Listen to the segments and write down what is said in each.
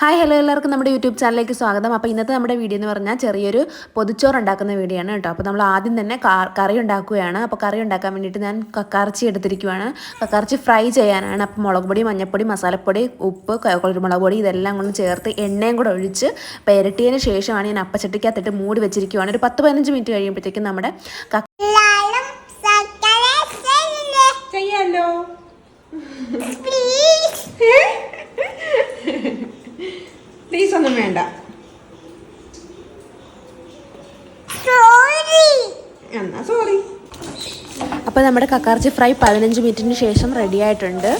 Hi hello എല്ലാവർക്കും നമ്മുടെ YouTube ചാനലിലേക്ക് സ്വാഗതം. അപ്പോൾ ഇന്നത്തെ നമ്മുടെ വീഡിയോ എന്ന് പറഞ്ഞാൽ ചെറിയൊരു പൊതിച്ചോറ് ഉണ്ടാക്കുന്ന വീഡിയോ ആണ് കേട്ടോ. അപ്പോൾ നമ്മൾ ആദ്യം തന്നെ കറി ഉണ്ടാക്കുകയാണ്. അപ്പോൾ കറി ഉണ്ടാക്കാൻ വേണ്ടിയിട്ട് ഞാൻ കക്കാർച്ചി എടുത്തിരിക്കുകയാണ് കക്കാർച്ചി ഫ്രൈ ചെയ്യാനാണ്. അപ്പോൾ മുളക് പൊടി മഞ്ഞൾപ്പൊടി മസാലപ്പൊടി ഉപ്പ് കുരുമുളക് പൊടി ഇതെല്ലാം കൊണ്ട് ചേർത്ത് എണ്ണയും കൂടെ ഒഴിച്ച് പെരട്ടിയതിന് ശേഷമാണ് ഞാൻ അപ്പച്ചട്ടിക്കകത്തിട്ട് മൂടി വെച്ചിരിക്കുകയാണ് ഒരു പത്ത് പതിനഞ്ച് മിനിറ്റ് കഴിയുമ്പോഴത്തേക്കും നമ്മുടെ ചെയ്യാലോ? പ്ലീസ് ഒന്നും വേണ്ട. എന്നാ സോറി അപ്പോൾ നമ്മുടെ കക്കാർച്ചി ഫ്രൈ പതിനഞ്ച് മിനിറ്റിന് ശേഷം റെഡി ആയിട്ടുണ്ട്.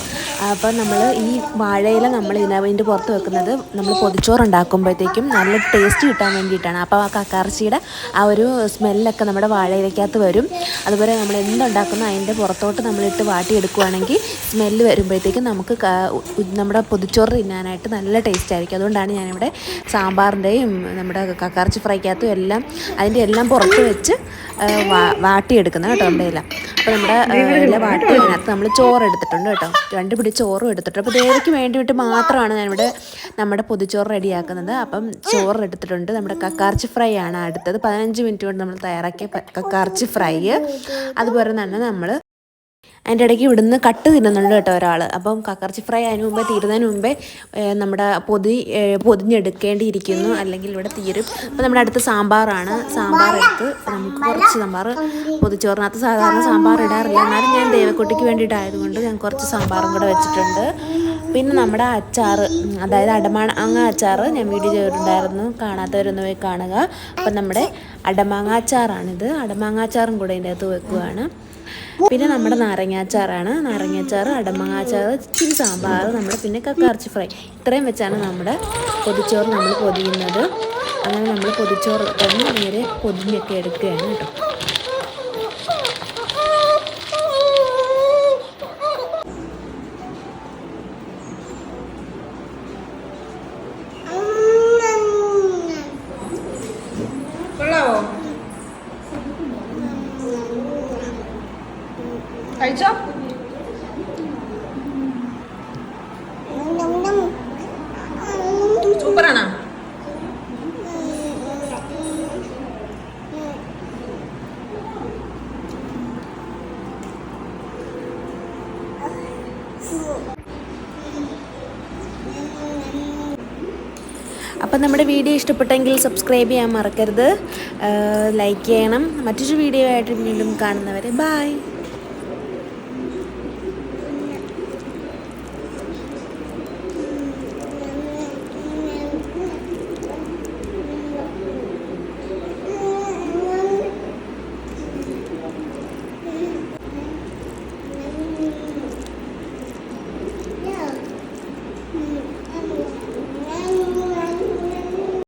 അപ്പോൾ നമ്മൾ ഈ വാഴയില നമ്മൾ ഇതിന്റെ പുറത്ത് വെക്കുന്നത് നമ്മൾ പൊതിച്ചോറ് ഉണ്ടാക്കുമ്പോഴത്തേക്കും നല്ല ടേസ്റ്റ് കിട്ടാൻ വേണ്ടിയിട്ടാണ്. അപ്പോൾ ആ കക്കാർച്ചിയുടെ ആ ഒരു സ്മെല്ലൊക്കെ നമ്മുടെ വാഴയിലക്കകത്ത് വരും. അതുപോലെ നമ്മൾ എന്തുണ്ടാക്കുന്നോ അതിന്റെ പുറത്തോട്ട് നമ്മളിട്ട് വാട്ടിയെടുക്കുകയാണെങ്കിൽ സ്മെല്ല് വരുമ്പോഴത്തേക്കും നമുക്ക് നമ്മുടെ പൊതിച്ചോറ് തിന്നാനായിട്ട് നല്ല ടേസ്റ്റ് ആയിരിക്കും. അതുകൊണ്ടാണ് ഞാനിവിടെ സാമ്പാറിന്റെയും നമ്മുടെ കക്കാർച്ചി ഫ്രൈക്കകത്തും എല്ലാം അതിന്റെ എല്ലാം പുറത്ത് വെച്ച് വാട്ടിയെടുക്കുന്നത് കേട്ടോ ഇല. അപ്പോൾ നമ്മുടെ വാട്ടി അതിനകത്ത് നമ്മൾ ചോറ് എടുത്തിട്ടുണ്ട് കേട്ടോ. രണ്ട് പിടി ചോറും എടുത്തിട്ടുണ്ട്. അപ്പോൾ ദേവയ്ക്ക് വേണ്ടിയിട്ട് മാത്രമാണ് ഞാനിവിടെ നമ്മുടെ പൊതിച്ചോറ് റെഡിയാക്കുന്നത്. അപ്പം ചോറ് എടുത്തിട്ടുണ്ട്. നമ്മുടെ കക്കാർച്ചി ഫ്രൈ ആണ് അടുത്തത്. പതിനഞ്ച് മിനിറ്റ് കൊണ്ട് നമ്മൾ തയ്യാറാക്കിയ കക്കാർച്ചി ഫ്രൈ. അതുപോലെ തന്നെ നമ്മൾ അതിന്റെ ഇടയ്ക്ക് ഇവിടുന്ന് കട്ട് തിന്നുന്നുണ്ട് കേട്ടോ ഒരാൾ അപ്പം കക്കർച്ചി ഫ്രൈ അതിന് മുമ്പേ തീരുന്നതിന് മുമ്പേ നമ്മുടെ പൊതി പൊതിഞ്ഞെടുക്കേണ്ടിയിരിക്കുന്നു. അല്ലെങ്കിൽ ഇവിടെ തീരും. അപ്പം നമ്മുടെ അടുത്ത് സാമ്പാറാണ്. സാമ്പാർ എടുത്ത് നമുക്ക് കുറച്ച് സാമ്പാർ പൊതിച്ചോറിനകത്ത് സാധാരണ സാമ്പാർ ഇടാറില്ല. എന്നാലും ഞാൻ ദേവക്കുട്ടിക്ക് വേണ്ടിയിട്ടായതുകൊണ്ട് ഞാൻ കുറച്ച് സാമ്പാറും കൂടെ വെച്ചിട്ടുണ്ട്. പിന്നെ നമ്മുടെ അച്ചാർ അതായത് അടമാണ അങ്ങ അച്ചാർ ഞാൻ വീഡിയോ ചെയ്തിട്ടുണ്ടായിരുന്നു. കാണാത്തവരൊന്ന് പോയി കാണുക. അപ്പം നമ്മുടെ അടമാങ്ങ അച്ചാറാണിത്. അടമാങ്ങ അച്ചാറും കൂടെ ഇതിന്റെ അകത്ത് വെക്കുകയാണ് പിന്നെ നമ്മുടെ നാരങ്ങാച്ചാറാണ് നാരങ്ങാച്ചാർ അടമങ്ങാച്ചാർ ചിക്കൻ സാമ്പാർ നമ്മുടെ പിന്നെ കക്കാർച്ചി ഫ്രൈ. ഇത്രയും വെച്ചാണ് നമ്മുടെ പൊതിച്ചോറ് നമ്മൾ പൊതിയുന്നത്. അങ്ങനെ നമ്മൾ പൊതിച്ചോറ് തന്നെ നേരെ പൊതിഞ്ഞൊക്കെ എടുക്കുകയാണ് കേട്ടോ. കഴിച്ചോ? സൂപ്പറാണോ? അപ്പം നമ്മുടെ വീഡിയോ ഇഷ്ടപ്പെട്ടെങ്കിൽ സബ്സ്ക്രൈബ് ചെയ്യാൻ മറക്കരുത്. ലൈക്ക് ചെയ്യണം. മറ്റൊരു വീഡിയോ ആയിട്ട് വീണ്ടും കാണുന്നവരെ ബായ്